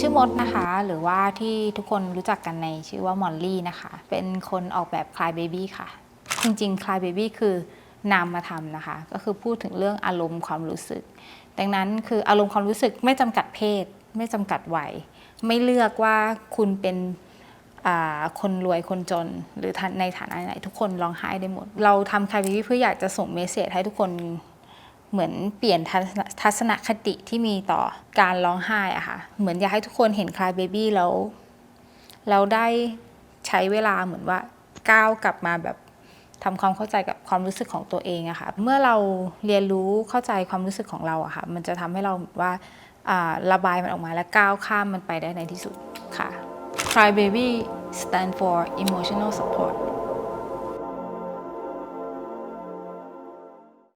ชื่อมดนะคะ หรือว่าที่ทุกคนรู้จักกันในชื่อว่ามอลลี่นะคะ เป็นคนออกแบบ Cry Baby ค่ะ จริงๆ Cry Baby คือนามมาทำนะคะ ก็คือพูดถึงเรื่องอารมณ์ความรู้สึก ดังนั้นคืออารมณ์ความรู้สึกไม่จำกัดเพศ ไม่จำกัดวัยไม่เลือกว่าคุณเป็นคนรวยคนจนหรือในฐานะไหนทุกคนร้องไห้ได้หมด เราทำ Cry Baby เพื่ออยากจะส่งเมสเซจให้ทุกคน เหมือนเปลี่ยนทัศนคติที่มีต่อการร้องไห้อะค่ะ เหมือนอยากให้ทุกคนเห็นคลายเบบี้แล้วแล้วได้ใช้เวลาเหมือนว่าก้าวกลับมาแบบทำความเข้าใจกับความรู้สึกของตัวเองอะค่ะ เมื่อเราเรียนรู้เข้าใจความรู้สึกของเราอะค่ะ มันจะทำให้เราว่าอ่าระบายมันออกมาและก้าวข้ามมันไปได้ในที่สุดค่ะ Cry Baby stand for emotional support